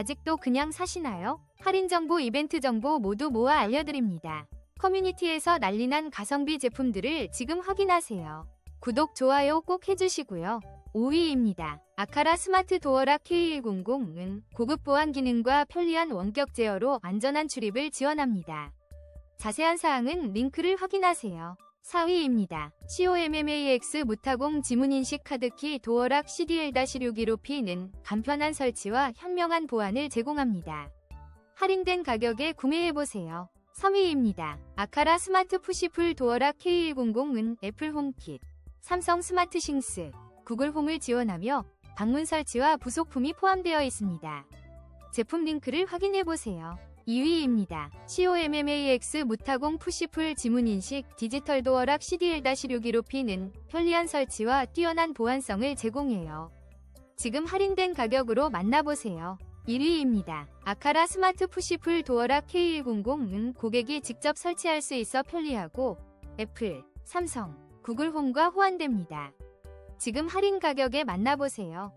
아직도 그냥 사시나요? 할인 정보, 이벤트 정보 모두 모아 알려드립니다. 커뮤니티에서 난리난 가성비 제품들을 지금 확인하세요. 구독, 좋아요 꼭 해주시고요. 5위입니다. 아카라 스마트 도어락 K100은 고급 보안 기능과 편리한 원격 제어로 안전한 출입을 지원합니다. 자세한 사항은 링크를 확인하세요. 4위입니다. COMMAX 무타공 지문인식 카드키 도어락 CDL-615P는 간편한 설치와 현명한 보안을 제공합니다. 할인된 가격에 구매해보세요. 3위입니다. 아카라 스마트 푸시풀 도어락 K100은 애플 홈킷, 삼성 스마트 싱스, 구글 홈을 지원하며 방문 설치와 부속품이 포함되어 있습니다. 제품 링크를 확인해보세요. 2위입니다. COMMAX 무타공 푸시풀 지문인식 디지털 도어락 CDL-615P는 편리한 설치와 뛰어난 보안성을 제공해요. 지금 할인된 가격으로 만나보세요. 1위입니다. 아카라 스마트 푸시풀 도어락 K100은 고객이 직접 설치할 수 있어 편리하고 애플, 삼성, 구글 홈과 호환됩니다. 지금 할인 가격에 만나보세요.